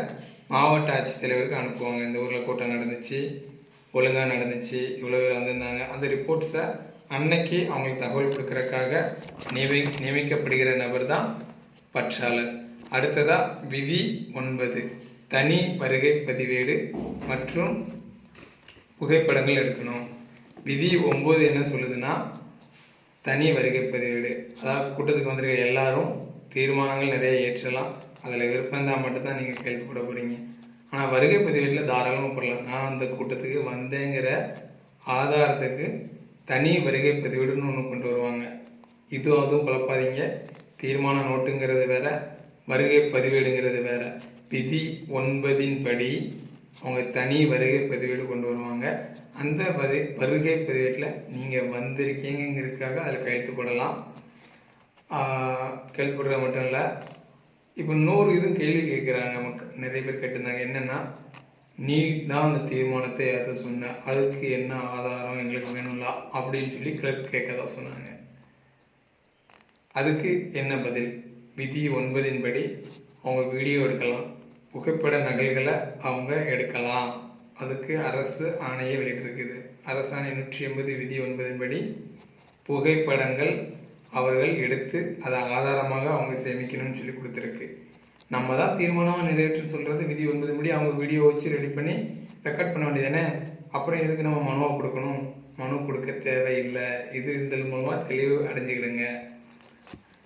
[SPEAKER 1] மாவட்ட ஆட்சித்தலைவருக்கு அனுப்புவாங்க. இந்த ஊரில் கூட்டம் நடந்துச்சு ஒழுங்காக நடந்துச்சு இவ்வளோ பேர் வந்திருந்தாங்க. அந்த ரிப்போர்ட்ஸை அன்னைக்கு அவங்களுக்கு தகவல் கொடுக்கறக்காக நியமி நியமிக்கப்படுகிற நபர் தான் பற்றாளர். அடுத்ததாக விதி ஒன்பது. தனி வருகை பதிவேடு மற்றும் புகைப்படங்கள் எடுக்கணும். விதி ஒம்பது என்ன சொல்லுதுன்னா தனி வருகை பதிவேடு. அதாவது கூட்டத்துக்கு வந்திருக்க எல்லாரும் தீர்மானங்கள் நிறைய ஏற்றலாம். அதில் விருப்பம்தான் மட்டும்தான் நீங்கள் கையெழுத்து போட போகிறீங்க ஆனால் வருகை பதிவேட்டில் தாராளமாக போடலாம். நான் அந்த கூட்டத்துக்கு வந்தேங்கிற ஆதாரத்துக்கு தனி வருகை பதிவேடுன்னு ஒன்று கொண்டு வருவாங்க. இதுவும் அதுவும் குழப்பாதீங்க. தீர்மான நோட்டுங்கிறது வேற வருகை பதிவேடுங்கிறது வேற. விதி ஒன்பதின் படி அவங்க தனி வருகை பதிவேடு கொண்டு வருவாங்க. அந்த பதி வருகை பதிவேட்டில் நீங்கள் வந்திருக்கீங்கிறதுக்காக அதில் கையெழுத்து போடலாம். ஆஹ் கையெழுத்து போடுறது மட்டும் இல்லை இப்போ இன்னொரு இதுவும் கேள்வி கேட்குறாங்க மக்கள் நிறைய பேர் கேட்டிருந்தாங்க என்னென்னா நீ தான் அந்த தீர்மானத்தை ஏற்ற சொன்ன அதுக்கு என்ன ஆதாரம் எங்களுக்கு வேணும்ல? அப்படின்னு சொல்லி கிளர்க் கேட்கதா சொன்னாங்க. அதுக்கு என்ன பதில்? விதி ஒன்பதின்படி அவங்க வீடியோ எடுக்கலாம். புகைப்பட நகல்களை அவங்க எடுக்கலாம். அதுக்கு அரசு ஆணையை வெளியிட்டிருக்குது. அரசாணை நூற்றி எண்பது விதி ஒன்பதின்படி புகைப்படங்கள் அவர்கள் எடுத்து அதை ஆதாரமாக அவங்க சேமிக்கணும்னு சொல்லி கொடுத்துருக்கு. நம்ம தான் தீர்மானமாக நிறைவேற்றுன்னு சொல்கிறது விதி ஒன்பது படி அவங்க வீடியோ வச்சு ரெடி பண்ணி ரெக்கார்ட் பண்ண வேண்டியதானே அப்புறம் எதுக்கு நம்ம மனுவை கொடுக்கணும்? மனு கொடுக்க தேவையில்லை. இது இதன் மூலமாக தெளிவு அடைஞ்சிக்கிடுங்க.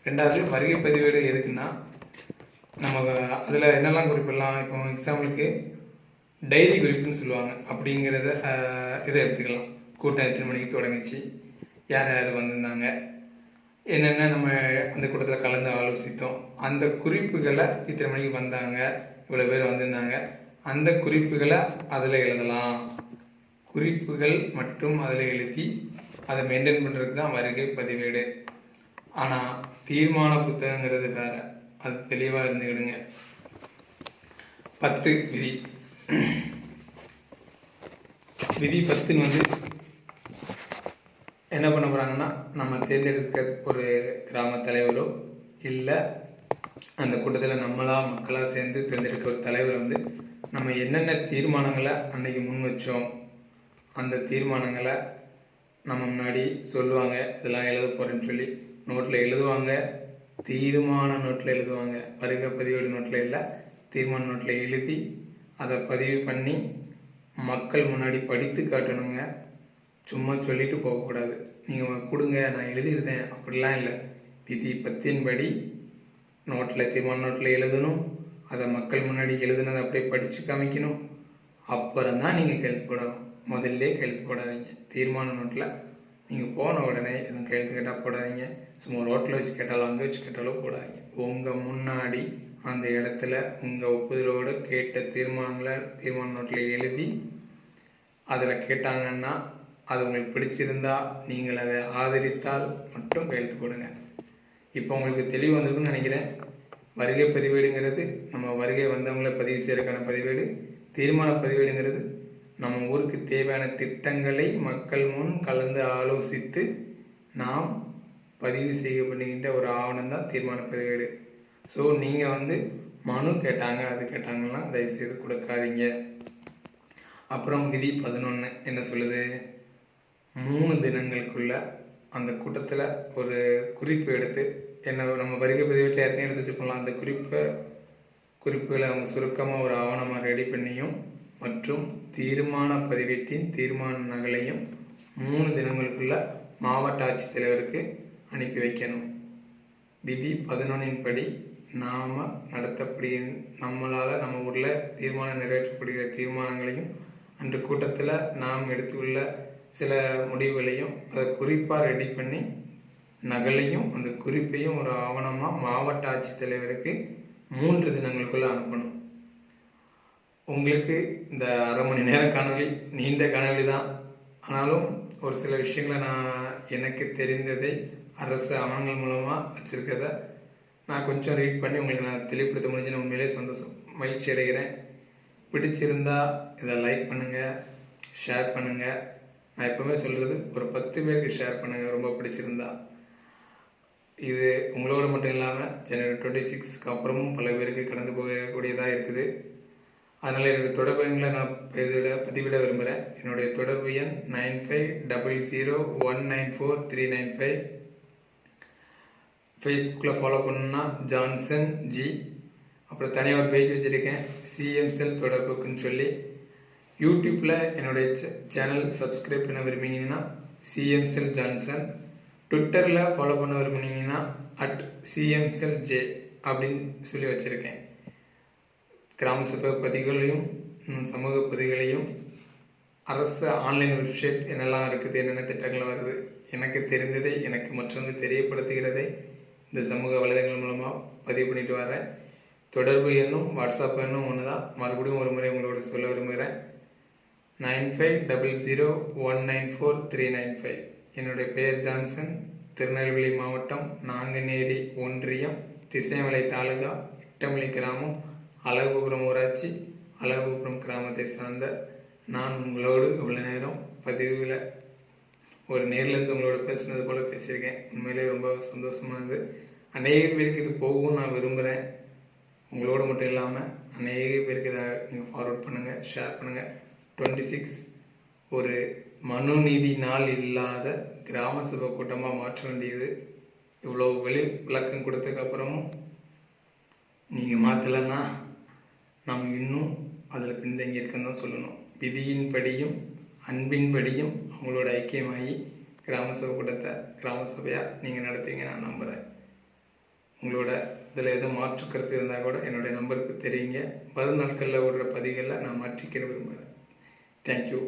[SPEAKER 1] ரெண்டாவது வருகை பதிவேடு எதுக்குன்னா நம்ம அதில் என்னெல்லாம் குறிப்பிடலாம்? இப்போ எக்ஸாம்பிளுக்கு டைரி குறிப்புன்னு சொல்லுவாங்க. அப்படிங்கிறத இதை எடுத்துக்கலாம். கூட்டம் எத்தனை மணிக்கு தொடங்கிச்சு? யார் யார் வந்திருந்தாங்க? என்னென்ன நம்ம அந்த கூட்டத்தில் கலந்து ஆலோசித்தோம். அந்த குறிப்புகளை இத்தனை மணிக்கு வந்தாங்க? இவ்வளோ பேர் வந்திருந்தாங்க. அந்த குறிப்புகளை அதில் எழுதலாம். குறிப்புகள் மற்றும் அதில் எழுதி அதை மெயின்டைன் பண்ணுறதுக்கு தான் வருகை பதிவேடு. ஆனால் தீர்மான புத்தகங்கிறது வேறு அது தெளிவாக இருந்துக்கிடுங்க. பத்து விதி. விதி பத்துன்னு வந்து என்ன பண்ண போகிறாங்கன்னா நம்ம தேர்ந்தெடுக்க ஒரு கிராம தலைவரோ இல்லை அந்த கூட்டத்தில் நம்மளாக மக்களாக சேர்ந்து தேர்ந்தெடுக்க ஒரு தலைவர் வந்து நம்ம என்னென்ன தீர்மானங்களை அன்னைக்கு முன் வச்சோம் அந்த தீர்மானங்களை நம்ம முன்னாடி சொல்லுவாங்க இதெல்லாம் எழுத போகிறேன்னு சொல்லி நோட்டில் எழுதுவாங்க தீர்மான நோட்டில் எழுதுவாங்க வருகை பதிவேடு நோட்டில் இல்லை தீர்மான நோட்டில் எழுதி அதை பதிவு பண்ணி மக்கள் முன்னாடி படித்து காட்டணுங்க. சும்மா சொல்லிட்டு போகக்கூடாது. நீங்கள் கொடுங்க நான் எழுதியிருந்தேன். அப்படிலாம் இல்லை. விதி பத்தின்படி நோட்டில் தீர்மான நோட்டில் எழுதணும். அதை மக்கள் முன்னாடி எழுதுனதை அப்படியே படித்து காமிக்கணும். அப்புறம் தான் நீங்கள் கையெழுத்து போடணும். முதல்ல கையெழுத்து போடாதீங்க. தீர்மான நோட்டில் நீங்கள் போன உடனே எதுவும் கையெழுத்து கேட்டால் போடாதீங்க. சும்மா ரோட்டில் வச்சு கேட்டாலும் அங்கே வச்சு கேட்டாலும் போடாதீங்க. உங்கள் முன்னாடி அந்த இடத்துல உங்கள் ஒப்புதலோடு கேட்ட தீர்மானங்களை தீர்மான நோட்டில் எழுதி அதில் கேட்டாங்கன்னா அது உங்களுக்கு பிடிச்சிருந்தா நீங்கள் அதை ஆதரித்தால் மட்டும் கையெழுத்து போடுங்க இப்போ உங்களுக்கு தெளிவு வந்திருக்குன்னு நினைக்கிறேன். வருகை பதிவேடுங்கிறது நம்ம வருகை வந்தவங்களை பதிவு செய்யறதுக்கான பதிவேடு தீர்மான பதிவேடுங்கிறது நம்ம ஊருக்கு தேவையான திட்டங்களை மக்கள் முன் கலந்து ஆலோசித்து நாம் பதிவு செய்யப்படுகின்ற ஒரு ஆவணம் தான் தீர்மான பதிவேடு. ஸோ நீங்கள் வந்து மனு கேட்டாங்க அது கேட்டாங்கன்னா தயவுசெய்து கொடுக்காதீங்க. அப்புறம் விதி பதினொன்று என்ன சொல்லுது? மூணு தினங்களுக்குள்ள அந்த கூட்டத்தில் ஒரு குறிப்பு எடுத்து என்ன நம்ம வருகை பதிவேட்டில் ஏற்கனவே எடுத்து வச்சுக்கலாம் அந்த குறிப்பை குறிப்புகளை அவங்க சுருக்கமாக ஒரு ஆவணமாக ரெடி பண்ணியும் மற்றும் தீர்மான பதிவேட்டின் தீர்மான நகலையும் மூணு தினங்களுக்குள்ள மாவட்ட ஆட்சித்தலைவருக்கு அனுப்பி வைக்கணும். விதி பதினொன்றின் படி நாம் நடத்தக்கூடிய நம்மளால் நம்ம ஊரில் தீர்மானம் நிறைவேற்றப்படுகிற தீர்மானங்களையும் அன்று கூட்டத்தில் நாம் எடுத்துள்ள சில முடிவுகளையும் அதை குறிப்பாக ரெடி பண்ணி நகலையும் அந்த குறிப்பையும் ஒரு ஆவணமாக மாவட்ட ஆட்சித்தலைவருக்கு மூன்று தினங்களுக்குள்ள அனுப்பணும். உங்களுக்கு இந்த அரை மணி நேர காணொலி நீண்ட காணொலி தான். ஆனாலும் ஒரு சில விஷயங்களை நான் எனக்கு தெரிந்ததை அரசு ஆவணங்கள் மூலமாக வச்சுருக்கதை நான் கொஞ்சம் ரீட் பண்ணி உங்களுக்கு நான் தெளிவுபடுத்த முடிஞ்சு நான் உண்மையிலே சந்தோஷம். மகிழ்ச்சி அடைகிறேன். பிடிச்சிருந்தா இதை லைக் பண்ணுங்கள் ஷேர் பண்ணுங்கள் நான் எப்போவுமே சொல்கிறது ஒரு பத்து பேருக்கு ஷேர் பண்ணுங்கள் ரொம்ப பிடிச்சிருந்தா. இது உங்களோட மட்டும் இல்லாமல் ஜனவரி டுவெண்ட்டி சிக்ஸ்க்கு அப்புறமும் பல பேருக்கு கடந்து போகக்கூடியதாக இருக்குது. அதனால் என்னுடைய தொடர்பு எண்களை நான் பதிவிட பதிவிட விரும்புகிறேன் என்னுடைய தொடர்பு எண் nine five double zero one nine four three nine five ஃபேஸ்புக்கில் ஃபாலோ பண்ணுன்னா ஜான்சன் ஜி அப்புறம் தனியாக ஒரு பேஜ் வச்சுருக்கேன். சிஎம்செல் தொடர்புக்குன்னு சொல்லி. யூடியூப்பில் என்னுடைய சேனல் சப்ஸ்கிரைப் பண்ண விரும்பினீங்கன்னா சிஎம்செல் ஜான்சன் ட்விட்டரில் ஃபாலோ பண்ண விரும்புனீங்கன்னா அட் சிஎம்செல் ஜே அப்படின்னு சொல்லி வச்சுருக்கேன். கிராம சபை பதிவுகளையும் சமூக பதிவுகளையும் அரசு ஆன்லைன் வெப்சைட் என்னெல்லாம் இருக்குது என்னென்ன திட்டங்கள் வருது எனக்கு தெரிந்ததை எனக்கு மற்றவங்க தெரியப்படுத்துகிறதை இந்த சமூக வலைதளங்கள் மூலமாக பதிவு பண்ணிட்டு வரேன் தொடர்பு எண்ணும் வாட்ஸ்அப் எண்ணும் ஒன்று தான் மறுபடியும் ஒரு முறை உங்களோட சொல்ல விரும்புகிறேன். Nine five double zero one nine four three nine five. என்னுடைய பெயர் ஜான்சன். திருநெல்வேலி மாவட்டம் நாங்குநேரி ஒன்றியம் திசைமலை தாலுகா இட்டமலை கிராமம் அழகுபுரம் ஊராட்சி அழகுபுரம் கிராமத்தை சார்ந்த நான் உங்களோடு இவ்வளோ நேரம் பதிவில் ஒரு நேர்லேருந்து உங்களோட பேசுனது போல் பேசியிருக்கேன். உண்மையிலே ரொம்ப சந்தோஷமானது. அநேக பேருக்கு இது போகும் நான் விரும்புகிறேன் உங்களோட மட்டும் இல்லாமல் அநேக பேருக்கு இதை நீங்கள் ஃபார்வர்ட் பண்ணுங்கள் ஷேர் பண்ணுங்கள் டுவெண்ட்டி சிக்ஸ் ஒரு மனுநீதி நாள் இல்லாத கிராம சபை கூட்டமாக மாற்ற வேண்டியது. இவ்வளோ வெளி விளக்கம் கொடுத்ததுக்கப்புறமும் நீங்கள் மாற்றலைன்னா நாம் இன்னும் அதில் பின்தங்கி இருக்கன்னு தான் சொல்லணும். விதியின்படியும் அன்பின்படியும் உங்களோட ஐக்கியமாகி கிராம சபை கூட்டத்தை கிராம சபையாக நீங்கள் நடத்துவீங்க நான் நம்புகிறேன் உங்களோட இதில் எதுவும் மாற்று கருத்து இருந்தால் கூட என்னுடைய நம்பருக்கு தெரியுங்க வரும் நாட்களில் விடுற பதிவுகளில் நான் மாற்றிக்க விரும்புகிறேன் தேங்க்யூ